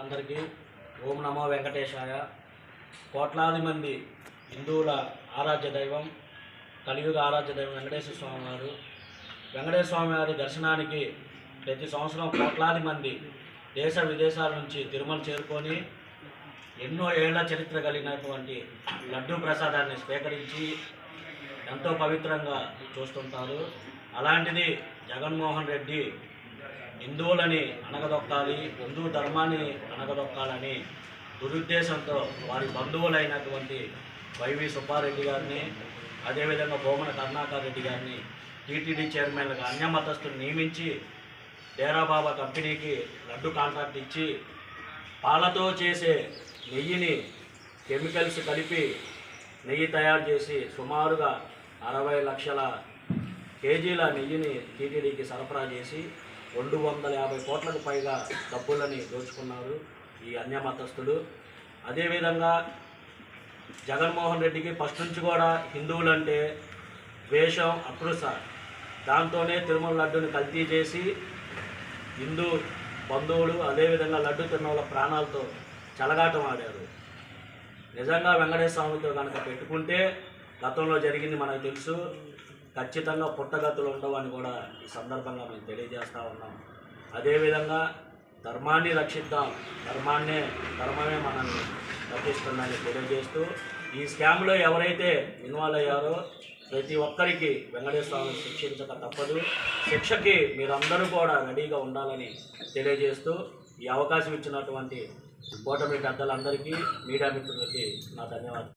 అందరికీ ఓం నమో వెంకటేశాయ. కోట్లాది మంది హిందువుల ఆరాధ్య దైవం కలియుగ ఆరాధ్య దైవం వెంకటేశ్వర స్వామి వారు. వెంకటేశ్వర స్వామి వారి దర్శనానికి ప్రతి సంవత్సరం కోట్లాది మంది దేశ విదేశాల నుంచి తిరుమల చేరుకొని ఎన్నో ఏళ్ళ చరిత్ర కలిగినటువంటి లడ్డూ ప్రసాదాన్ని స్వీకరించి ఎంతో పవిత్రంగా చూస్తుంటారు. అలాంటిది జగన్మోహన్ రెడ్డి హిందువులని అణగదొక్కాలి హిందూ ధర్మాన్ని అణగదొక్కాలని దురుద్దేశంతో వారి బంధువులైనటువంటి వైవి సుబ్బారెడ్డి గారిని అదేవిధంగా బోమన కరుణాకర్ రెడ్డి గారిని టీటీడీ చైర్మన్గా అన్యమతస్తులు నియమించి డేరాబాబా కంపెనీకి లడ్డు కాంట్రాక్ట్ ఇచ్చి పాలతో చేసే నెయ్యిని కెమికల్స్ కలిపి నెయ్యి తయారు చేసి సుమారుగా అరవై లక్షల కేజీల నెయ్యిని టీటీడీకి సరఫరా చేసి రెండు వందల యాభై కోట్లకు పైగా డబ్బులని దోచుకున్నారు ఈ అన్యమతస్థులు అదేవిధంగా జగన్మోహన్ రెడ్డికి ఫస్ట్ నుంచి కూడా హిందువులంటే ద్వేషం అకృష దాంతోనే తిరుమల లడ్డుని కల్తీ చేసి హిందూ బంధువులు అదేవిధంగా లడ్డు తిన్న వాళ్ళ ప్రాణాలతో చెలగాటం ఆడారు. నిజంగా వెంకటేశ్వర స్వామితో కనుక పెట్టుకుంటే గతంలో జరిగింది మనకు తెలుసు. ఖచ్చితంగా పుట్టగతులు ఉండవని కూడా ఈ సందర్భంగా మేము తెలియజేస్తూ ఉన్నాం. అదేవిధంగా ధర్మాన్ని రక్షిద్దాం. ధర్మాన్నే ధర్మమే మనల్ని రక్షిస్తుందని తెలియజేస్తూ ఈ స్కామ్లో ఎవరైతే ఇన్వాల్వ్ అయ్యారో ప్రతి ఒక్కరికి వెంకటేశ్వర శిక్షించక తప్పదు. శిక్షకి మీరందరూ కూడా రెడీగా ఉండాలని తెలియజేస్తూ ఈ అవకాశం ఇచ్చినటువంటి కూటమి పెద్దలందరికీ మీడియా మిత్రులకి నా ధన్యవాదాలు.